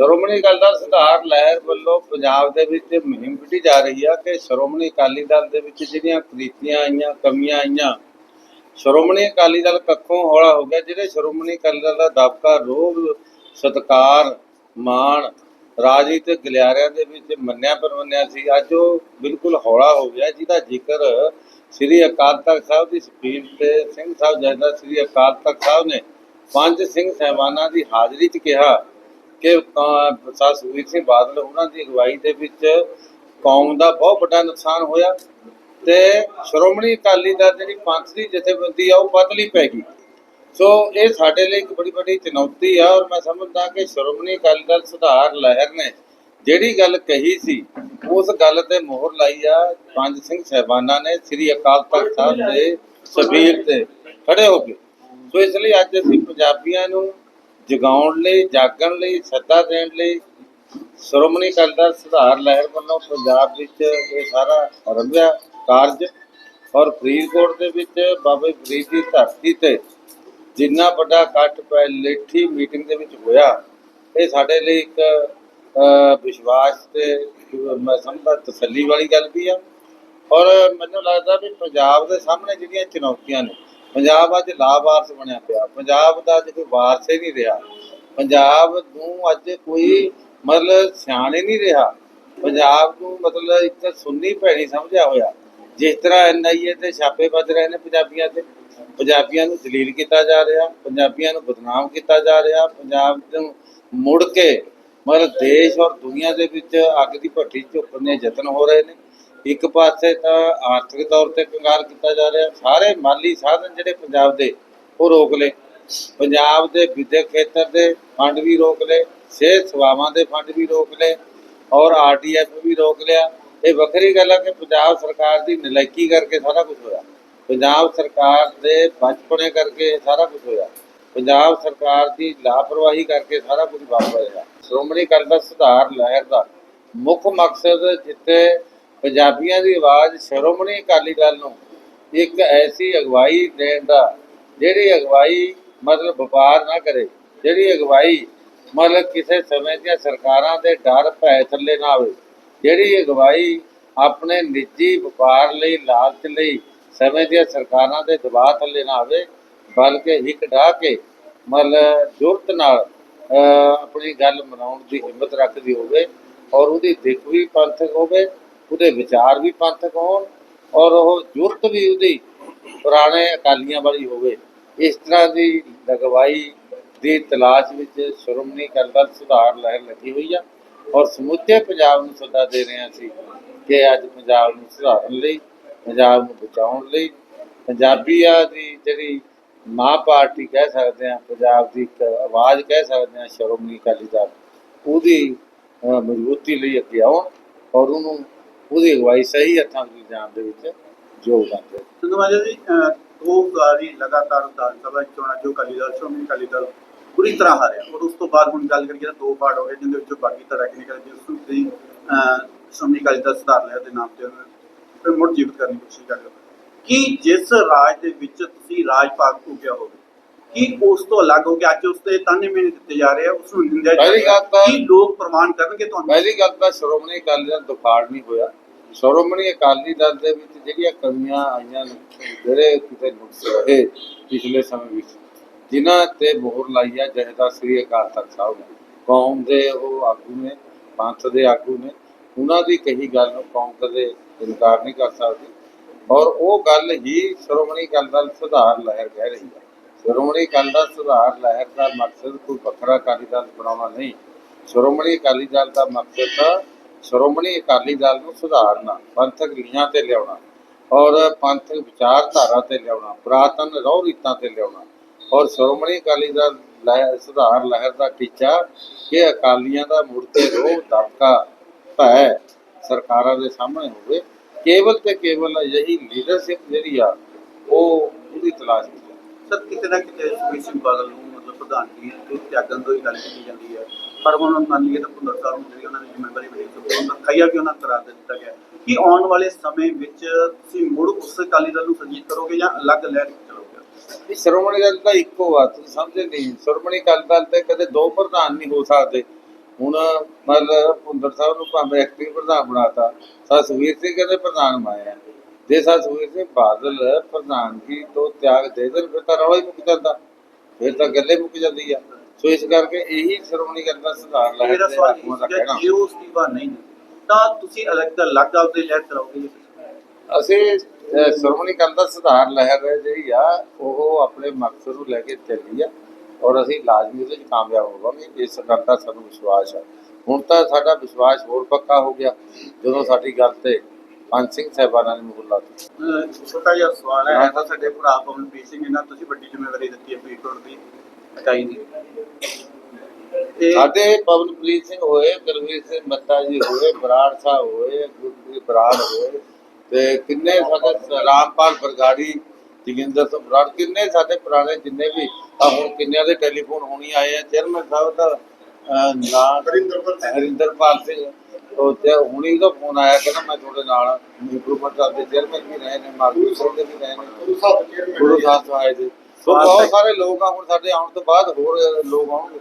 ਸ਼੍ਰੋਮਣੀ ਅਕਾਲੀ ਦਲ ਸੁਧਾਰ ਲਹਿਰ ਵੱਲੋਂ ਪੰਜਾਬ ਦੇ ਵਿੱਚ ਮੁਹਿੰਮ ਵਿੱਢੀ ਜਾ ਰਹੀ ਆ ਕਿ ਸ਼੍ਰੋਮਣੀ ਅਕਾਲੀ ਦਲ ਦੇ ਵਿੱਚ ਜਿਹੜੀਆਂ ਕ੍ਰਿਤੀਆਂ ਆਈਆਂ, ਕਮੀਆਂ ਆਈਆਂ, ਸ਼੍ਰੋਮਣੀ ਅਕਾਲੀ ਦਲ ਕੱਖੋਂ ਹੌਲਾ ਹੋ ਗਿਆ, ਜਿਹੜੇ ਸ਼੍ਰੋਮਣੀ ਅਕਾਲੀ ਦਲ ਦਾ ਦਬਕਾ ਰੋਹ ਸਤਕਾਰ, ਮਾਣ, ਰਾਜਨੀਤਿਕ ਗਲਿਆਰਿਆਂ ਦੇ ਵਿੱਚ ਮੰਨਿਆ ਪਰਮੰਨਿਆ ਸੀ, ਅੱਜ ਉਹ ਬਿਲਕੁਲ ਹੌਲਾ ਹੋ ਗਿਆ। ਜਿਹਦਾ ਜ਼ਿਕਰ ਸ੍ਰੀ ਅਕਾਲ ਤਖਤ ਸਾਹਿਬ ਦੀ ਸਪੀਡ ਤੇ ਸਿੰਘ ਸਾਹਿਬ ਜੈਦਾ ਸ੍ਰੀ ਅਕਾਲ ਤਖਤ ਸਾਹਿਬ ਨੇ ਪੰਜ ਸਿੰਘ ਸਹਿਬਾਨਾਂ ਦੀ ਹਾਜ਼ਰੀ 'ਚ ਕਿਹਾ। ਕਿ ਅਹ, ਸੁਖਬੀਰ ਸਿੰਘ ਬਾਦਲ ਉਹਨਾਂ ਦੀ ਅਗਵਾਈ ਦੇ ਵਿੱਚ ਕੌਮ ਦਾ ਬਹੁਤ ਵੱਡਾ ਨੁਕਸਾਨ ਹੋਇਆ ਤੇ ਸ਼੍ਰੋਮਣੀ ਅਕਾਲੀ ਦਲ ਜਿਹੜੀ ਪੰਥ ਜਥੇਬੰਦੀ ਆ ਉਹ ਪਤਲੀ ਪੈ ਗਈ। ਸੋ ਇਹ ਸਾਡੇ ਲਈ ਇੱਕ ਬੜੀ ਵੱਡੀ ਚੁਣੌਤੀ ਆ ਔਰ ਮੈਂ ਸਮਝਦਾ ਕਿ ਸ਼੍ਰੋਮਣੀ ਅਕਾਲੀ ਦਲ ਸੁਧਾਰ ਲਹਿਰ ਨੇ ਜਿਹੜੀ ਗੱਲ ਕਹੀ ਸੀ ਉਸ ਗੱਲ ਤੇ ਮੋਹਰ ਲਾਈ ਆ। ਪੰਜ ਸਿੰਘ ਸਹਿਬਾਨਾਂ ਨੇ ਸ੍ਰੀ ਅਕਾਲ ਤਖਤ ਸਾਹਿਬ ਦੇ ਸਬੀਰ ਤੇ ਖੜੇ ਹੋ ਕੇ। ਸੋ ਇਸ ਲਈ ਅੱਜ ਅਸੀਂ ਪੰਜਾਬੀਆਂ ਨੂੰ ਜਗਾਉਣ ਲਈ, ਜਾਗਣ ਲਈ, ਸੱਦਾ ਦੇਣ ਲਈ, ਸ਼੍ਰੋਮਣੀ ਅਕਾਲੀ ਦਲ ਸੁਧਾਰ ਲਹਿਰ ਵੱਲੋਂ ਪੰਜਾਬ ਵਿੱਚ ਇਹ ਸਾਰਾ ਆਰੰਭਿਆ ਕਾਰਜ ਔਰ ਫਰੀਦਕੋਟ ਦੇ ਵਿੱਚ ਬਾਬੇ ਫਰੀਦ ਦੀ ਧਰਤੀ ਤੇ ਜਿੰਨਾ ਵੱਡਾ ਇਕੱਠ ਪੈਲੇਠੀ ਮੀਟਿੰਗ ਦੇ ਵਿੱਚ ਹੋਇਆ, ਇਹ ਸਾਡੇ ਲਈ ਇੱਕ ਵਿਸ਼ਵਾਸ ਤੇ ਮੈਂ ਸਮਝਦਾ ਤਸੱਲੀ ਵਾਲੀ ਗੱਲ ਵੀ ਆ। ਔਰ ਮੈਨੂੰ ਲੱਗਦਾ ਵੀ ਪੰਜਾਬ ਦੇ ਸਾਹਮਣੇ ਜਿਹੜੀਆਂ ਚੁਣੌਤੀਆਂ ਨੇ ਪੰਜਾਬ ਅੱਜ ਲਾਵਾਰਸ ਬਣਿਆ ਪਿਆ। ਪੰਜਾਬ ਦਾ ਅੱਜ ਕੋਈ ਵਾਰਸ ਹੀ ਨਹੀਂ ਰਿਹਾ। ਪੰਜਾਬ ਨੂੰ ਅੱਜ ਕੋਈ ਮਤਲਬ ਸਿਆਣ ਨਹੀਂ ਰਿਹਾ। ਪੰਜਾਬ ਨੂੰ ਮਤਲਬ ਇੱਕ ਸੁੰਨੀ ਭੈਣੀ ਸਮਝਿਆ ਹੋਇਆ। ਜਿਸ ਤਰ੍ਹਾਂ ਐਨਆਈਏ ਤੇ ਛਾਪੇ ਵੱਜ ਰਹੇ ਨੇ ਪੰਜਾਬੀਆਂ ਤੇ ਪੰਜਾਬੀਆਂ ਨੂੰ ਦਲੀਲ ਕੀਤਾ ਜਾ ਰਿਹਾ, ਪੰਜਾਬੀਆਂ ਨੂੰ ਬਦਨਾਮ ਕੀਤਾ ਜਾ ਰਿਹਾ। ਪੰਜਾਬ ਨੂੰ ਮੁੜ ਕੇ ਮਤਲਬ ਦੇਸ਼ ਔਰ ਦੁਨੀਆ ਦੇ ਵਿੱਚ ਅੱਗ ਦੀ ਭੱਠੀ ਝੁਕਣ ਦੇ ਯਤਨ ਹੋ ਰਹੇ ਨੇ। ਇੱਕ ਪਾਸੇ ਤਾਂ ਆਰਥਿਕ ਤੌਰ ਤੇ ਕੰਗਾਲ ਕੀਤਾ ਜਾ ਰਿਹਾ, ਸਾਰੇ ਮਾਲੀ ਸਾਧਨ ਜਿਹੜੇ ਪੰਜਾਬ ਦੇ ਉਹ ਰੋਕ ਲਏ। ਪੰਜਾਬ ਦੇ ਵਿਦਿਅਕ ਖੇਤਰ ਦੇ ਫੰਡ ਵੀ ਰੋਕ ਲਏ, ਸਿਹਤ ਸੇਵਾਵਾਂ ਦੇ ਫੰਡ ਵੀ ਰੋਕ ਲਏ ਔਰ ਆਰਡੀਐਫ ਵੀ ਰੋਕ ਲਿਆ। ਇਹ ਵੱਖਰੀ ਗੱਲ ਹੈ ਕਿ ਪੰਜਾਬ ਸਰਕਾਰ ਦੀ ਨਲਾਇਕੀ ਕਰਕੇ ਸਾਰਾ ਕੁਝ ਹੋਇਆ। ਪੰਜਾਬ ਸਰਕਾਰ ਦੇ ਬਚਪਨੇ ਕਰਕੇ ਸਾਰਾ ਕੁਝ ਹੋਇਆ। ਪੰਜਾਬ ਸਰਕਾਰ ਦੀ ਲਾਪਰਵਾਹੀ ਕਰਕੇ ਸਾਰਾ ਕੁਝ ਵਾਪਰਿਆ। ਸ਼੍ਰੋਮਣੀ ਅਕਾਲੀ ਦਲ ਸੁਧਾਰ ਲਹਿਰ ਦਾ ਮੁੱਖ ਮਕਸਦ ਜਿੱਥੇ ਪੰਜਾਬੀਆਂ ਦੀ ਆਵਾਜ਼ ਸ਼੍ਰੋਮਣੀ ਅਕਾਲੀ ਦਲ ਨੂੰ ਇੱਕ ਐਸੀ ਅਗਵਾਈ ਦੇਣ ਦਾ, ਜਿਹੜੀ ਅਗਵਾਈ ਮਤਲਬ ਵਪਾਰ ਨਾ ਕਰੇ, ਜਿਹੜੀ ਅਗਵਾਈ ਮਤਲਬ ਕਿਸੇ ਸਮੇਂ ਦੀਆਂ ਸਰਕਾਰਾਂ ਦੇ ਡਰ ਭੈ ਥੱਲੇ ਨਾ ਆਵੇ, ਜਿਹੜੀ ਅਗਵਾਈ ਆਪਣੇ ਨਿੱਜੀ ਵਪਾਰ ਲਈ, ਲਾਲਚ ਲਈ ਸਮੇਂ ਦੀਆਂ ਸਰਕਾਰਾਂ ਦੇ ਦਬਾਅ ਥੱਲੇ ਨਾ ਆਵੇ, ਬਲਕਿ ਇੱਕ ਢਾਹ ਕੇ ਮਤਲਬ ਜੁਰਤ ਨਾਲ ਆਪਣੀ ਗੱਲ ਮਨਾਉਣ ਦੀ ਹਿੰਮਤ ਰੱਖਦੀ ਹੋਵੇ ਔਰ ਉਹਦੀ ਦਿੱਖ ਵੀ ਪੰਥਕ ਹੋਵੇ ਉਹਦੇ ਵਿਚਾਰ ਵੀ ਪੰਥਕ ਹੋਣ ਔਰ ਉਹ ਜੁਰਤ ਵੀ ਉਹਦੀ ਪੁਰਾਣੇ ਅਕਾਲੀਆਂ ਵਾਲੀ ਹੋਵੇ। ਇਸ ਤਰ੍ਹਾਂ ਦੀ ਲਗਵਾਈ ਦੀ ਤਲਾਸ਼ ਵਿੱਚ ਸ਼੍ਰੋਮਣੀ ਅਕਾਲੀ ਦਲ ਸੁਧਾਰ ਲਹਿਰ ਲੱਗੀ ਹੋਈ ਆ ਔਰ ਸਮੁੱਚੇ ਪੰਜਾਬ ਨੂੰ ਸੱਦਾ ਦੇ ਰਹੇ ਸੀ ਕਿ ਅੱਜ ਪੰਜਾਬ ਨੂੰ ਸੁਧਾਰਨ ਲਈ, ਪੰਜਾਬ ਨੂੰ ਬਚਾਉਣ ਲਈ ਪੰਜਾਬੀਆਂ ਦੀ ਜਿਹੜੀ ਮਾਂ ਪਾਰਟੀ ਕਹਿ ਸਕਦੇ ਹਾਂ, ਪੰਜਾਬ ਦੀ ਇੱਕ ਆਵਾਜ਼ ਕਹਿ ਸਕਦੇ ਹਾਂ ਸ਼੍ਰੋਮਣੀ ਅਕਾਲੀ ਦਲ, ਉਹਦੀ ਮਜ਼ਬੂਤੀ ਲਈ ਅੱਗੇ ਆਉਣ ਔਰ ਉਹਨੂੰ ਉਹਦੀ ਅਗਵਾਈ ਸਹੀ ਹੱਥਾਂ ਵਿੱਚ ਲਿਜਾਣ ਦੇ ਵਿੱਚ ਯੋਗਦਾਨ ਦੇਣ ਸੰਧੂ ਮਾਜਾ ਜੀ ਦੋ ਵਾਰੀ ਲਗਾਤਾਰ ਵਿਧਾਨ ਸਭਾ ਚੋਣਾਂ ਜੋ ਅਕਾਲੀ ਦਲ ਸ਼੍ਰੋਮਣੀ ਅਕਾਲੀ ਦਲ ਪੂਰੀ ਤਰ੍ਹਾਂ ਹਾਰਿਆ। ਔਰ ਉਸ ਤੋਂ ਬਾਅਦ ਹੁਣ ਗੱਲ ਕਰੀਏ ਤਾਂ ਦੋ ਪਾਰਟ ਹੋ ਗਏ ਜਿੰਦੇ ਵਿੱਚੋਂ ਬਾਗੀ ਧੜਾ ਕਿ ਨਿਕਲ ਜਿਸ ਨੂੰ ਤੁਸੀਂ ਸ਼੍ਰੋਮਣੀ ਅਕਾਲੀ ਦਲ ਸੁਧਾਰ ਲਿਆ ਦੇ ਨਾਮ ਤੇ ਫਿਰ ਮੁੜ ਜੀਵਤ ਕਰਨ ਦੀ ਕੋਸ਼ਿਸ਼ ਕਰ ਰਹੇ ਹੋ। ਕਿ ਜਿਸ ਰਾਜ ਦੇ ਵਿੱਚ ਤੁਸੀਂ ਰਾਜ ਭਾਗ ਭੋਗਿਆ ਹੋਵੇ ਕਿ ਉਸ ਤੋਂ ਅਲੱਗ ਹੋ ਕੇ ਅੱਜ ਉਸ ਤੇ ਤਾਨੇ ਮੇਨੇ ਦਿੱਤੇ ਜਾ ਰਹੇ ਆ ਉਸ ਨੂੰ ਨਿੰਦਿਆ ਜਾ ਰਿਹਾ? ਕਿ ਲੋਕ ਪ੍ਰਮਾਣ ਕਰਨਗੇ ਤੁਹਾਨੂੰ? ਪਹਿਲੀ ਗੱਲ ਤਾਂ ਸ਼੍ਰੋਮਣੀ ਅਕਾਲੀ ਦਲ ਦੁਫਾੜ ਨਹੀਂ ਹੋਇਆ। ਸ਼੍ਰੋਮਣੀ ਅਕਾਲੀ ਦਲ ਦੇ ਵਿੱਚ ਜਿਹੜੀਆਂ ਕਮੀਆਂ ਆਈਆਂ ਨੇ, ਜਿਹੜੇ ਕਿਤੇ ਨੁਕਸ ਰਹੇ ਪਿਛਲੇ ਸਮੇਂ ਵਿੱਚ, ਜਿਨ੍ਹਾਂ ਤੇ ਮੋਹਰ ਲਾਈ ਹੈ ਜਹਦਾ ਸ੍ਰੀ ਅਕਾਲ ਤਖਤ ਸਾਹਿਬ ਨੇ। ਕੌਮ ਦੇ ਉਹ ਆਗੂ ਨੇ, ਪੰਥ ਦੇ ਆਗੂ ਨੇ, ਉਹਨਾਂ ਦੀ ਕਹੀ ਗੱਲ ਨੂੰ ਕੌਮ ਕਦੇ ਇਨਕਾਰ ਨਹੀਂ ਕਰ ਸਕਦੀ। ਔਰ ਉਹ ਗੱਲ ਹੀ ਸ਼੍ਰੋਮਣੀ ਅਕਾਲੀ ਦਲ ਸੁਧਾਰ ਲਹਿਰ ਕਹਿ ਰਹੀ ਹੈ। ਸ਼੍ਰੋਮਣੀ ਅਕਾਲੀ ਦਲ ਸੁਧਾਰ ਲਹਿਰ ਦਾ ਮਕਸਦ ਕੋਈ ਵੱਖਰਾ ਅਕਾਲੀ ਦਲ ਬਣਾਉਣਾ ਨਹੀਂ। ਸ਼੍ਰੋਮਣੀ ਅਕਾਲੀ ਦਲ ਦਾ ਮਕਸਦ ਤਾਂ ਸ਼੍ਰੋਮਣੀ ਅਕਾਲੀ ਦਲ ਨੂੰ ਸੁਧਾਰਨਾ, ਪੰਥਕ ਲੀਹਾਂ ਤੇ ਲਿਆਉਣਾ ਔਰ ਪੰਥਕ ਵਿਚਾਰਧਾਰਾ ਤੇ ਲਿਆਉਣਾ, ਪੁਰਾਤਨ ਰਹੁ ਰੀਤਾਂ ਤੇ ਲਿਆਉਣਾ ਔਰ ਸ਼੍ਰੋਮਣੀ ਅਕਾਲੀ ਦਲ ਸੁਧਾਰ ਲਹਿਰ ਦਾ ਟੀਚਾ ਕਿ ਅਕਾਲੀਆਂ ਦਾ ਮੁੜ ਕੇ ਰੋਹ ਦਬਕਾ ਭੈ ਸਰਕਾਰਾਂ ਦੇ ਸਾਹਮਣੇ ਹੋਵੇ, ਕੇਵਲ ਤੇ ਕੇਵਲ ਅਜਿਹੀ ਲੀਡਰਸ਼ਿਪ ਜਿਹੜੀ ਆ, ਉਹ ਉਹਦੀ ਤਲਾਸ਼ ਵਿੱਚ ਸਰ, ਕਿਤੇ ਨਾ ਕਿਤੇ ਸੁਖਬੀਰ ਸਿੰਘ ਬਾਦਲ ਨੂੰ ਮਤਲਬ ਪ੍ਰਧਾਨਗੀ ਤੋਂ ਤਿਆਗਣ ਤੋਂ ਹੀ ਗੱਲ ਕੀਤੀ ਜਾਂਦੀ ਹੈ। ਪਰ ਹੁਣ ਮੰਨ ਲਈਏ ਤਾਂ ਭੁੰਦਰ ਸਾਹਿਬ ਨੂੰ ਜਿਹੜੀ ਉਹਨਾਂ ਦੀ ਮੈਂਬਰੀ ਬਣੀ ਸੀ ਉਹਨਾਂ ਦਾ ਖਈਆ ਵੀ ਉਹਨਾਂ ਨੂੰ ਕਰਾ ਦਿੱਤਾ ਗਿਆ? ਕਿ ਆਉਣ ਵਾਲੇ ਸਮੇਂ ਵਿੱਚ ਤੁਸੀਂ ਮੁੜ ਉਸ ਅਕਾਲੀ ਦਲ ਨੂੰ ਸੰਜੀਤ ਕਰੋਗੇ ਜਾਂ ਅਲੱਗ ਲਹਿਰ ਚਲੋਗੇ? ਇਹ ਦਲ ਤਾਂ ਇੱਕੋ ਆ, ਤੁਸੀਂ ਸਮਝੇ ਨਹੀਂ। ਸ਼੍ਰੋਮਣੀ ਅਕਾਲੀ ਦਲ ਤੇ ਕਦੇ ਦੋ ਪ੍ਰਧਾਨ ਨਹੀਂ ਹੋ ਸਕਦੇ। ਹੁਣ ਮਤਲਬ ਭੁੰਦਰ ਸਾਹਿਬ ਨੂੰ ਭਾਵੇਂ ਐਕਟਿੰਗ ਪ੍ਰਧਾਨ ਬਣਾਤਾ ਸਤਵੀਰ ਸਿੰਘ ਕਹਿੰਦੇ ਪ੍ਰਧਾਨ ਬਣਾਇਆ ਜੇ ਸਤਵੀਰ ਸਿੰਘ ਬਾਦਲ ਪ੍ਰਧਾਨਗੀ ਤੋਂ ਤਿਆਗ ਦੇ ਦੇਣ, ਫਿਰ ਤਾਂ ਰੌਲਾ ਹੀ ਮੁੱਕ ਜਾਂਦਾ। ਫਿਰ ਤਾਂ ਗੱਲੇ ਮੁੱਕ ਜਾਂਦੀ ਆ। ਸੋ ਇਸ ਕਰਕੇ ਇਹੀ ਸ਼੍ਰੋਮਣੀ ਅਕਾਲੀ ਦਲ ਸੁਧਾਰ ਲਹਿਰ ਮੇਰਾ ਦੇ ਸਵਾਲ ਆਗੂਆਂ ਦਾ ਇਹ ਹੈ ਕਹਿਣਾ। ਕਿ ਜੇ ਉਹ ਅਸਤੀਫਾ ਨਹੀਂ ਦਿੰਦੇ ਤਾਂ ਤੁਸੀਂ ਅਲੱਗ ਅਲੱਗ ਆਪਦੇ ਲਹਿਰ ਚਲਾਓਗੇ ਅਸੀਂ ਸ਼੍ਰੋਮਣੀ ਅਕਾਲੀ ਦਲ ਸੁਧਾਰ ਲਹਿਰ ਜਿਹੜੀ ਆ ਉਹ ਆਪਣੇ ਮਕਸਦ ਨੂੰ ਲੈ ਕੇ ਚੱਲੀ ਆ ਔਰ ਅਸੀਂ ਲਾਜ਼ਮੀ ਉਹਦੇ ਵਿੱਚ ਕਾਮਯਾਬ ਹੋਵਾਂਗੇ ਇਸ ਗੱਲ ਦਾ ਸਾਨੂੰ ਵਿਸ਼ਵਾਸ ਹੈ ਹੁਣ ਤਾਂ ਸਾਡਾ ਵਿਸ਼ਵਾਸ ਹੋਰ ਪੱਕਾ ਹੋ ਗਿਆ ਜਦੋਂ ਸਾਡੀ ਗੱਲ ਤੇ ਪੰਜ ਸਿੰਘ ਸਾਹਿਬਾਨਾਂ ਨੇ ਮੁਹਰ ਲਾ ਦਿੱਤੀ। ਛੋਟਾ ਜਿਹਾ ਸਵਾਲ ਹੈ ਸਾਡੇ ਭਰਾ ਪਵਨਪ੍ਰੀਤ ਸਿੰਘ ਇਹਨਾਂ ਤੁਸੀਂ ਵੱਡੀ ਜ਼ਿੰਮੇਵਾਰੀ ਦਿੱਤੀ ਹੈ ਫਰੀਦਕੋਟ ਦੀ। ਇਕਾਈ ਦੀ। ਇਹ ਸਾਡੇ ਪਵਨਪ੍ਰੀਤ ਸਿੰਘ ਹੋਏ ਗੁਰਵੀਰ ਸਿੰਘ ਮੱਤਾ ਜੀ ਹੋਏ ਬਰਾੜ ਸਾਹਿਬ ਹੋਏ ਗੁਰਪ੍ਰੀਤ ਬਰਾੜ ਹੋਏ ਤੇ ਕਿੰਨੇ ਸਾਡੇ ਰਾਮਪਾਲ ਬਰਗਾੜੀ ਜੋਗਿੰਦਰ ਸਿੰਘ ਬਰਾੜ ਕਿੰਨੇ ਸਾਡੇ ਪੁਰਾਣੇ ਜਿੰਨੇ ਵੀ ਆ ਹੁਣ ਕਿੰਨਿਆਂ ਦੇ ਟੈਲੀਫੋਨ ਹੋਣੀ ਆਏ ਆ ਚੇਅਰਮੈਨ ਸਾਹਿਬ ਦਾ ਨਾਂ ਹਰਿੰਦਰਪਾਲ ਸਿੰਘ। ਉਹ ਤੇ ਹੁਣੀ ਦਾ ਫੋਨ ਆਇਆ ਕਹਿੰਦਾ ਮੈਂ ਤੁਹਾਡੇ ਨਾਲ ਇੰਪਰੂਵਮੈਂਟ ਕਰਦੇ ਚੇਅਰਮੈਨ ਵੀ ਰਹੇ ਨੇ ਮਾਰਕੀਟ ਸਿੰਘ ਦੇ ਵੀ ਰਹੇ ਨੇ ਗੁਰੂ ਸਾਹਿਬ ਤੋਂ ਆਏ ਸੀ ਸੋ ਬਹੁਤ ਸਾਰੇ ਲੋਕ ਆ ਹੁਣ ਸਾਡੇ ਆਉਣ ਤੋਂ ਬਾਅਦ ਹੋਰ ਲੋਕ ਆਉਣਗੇ।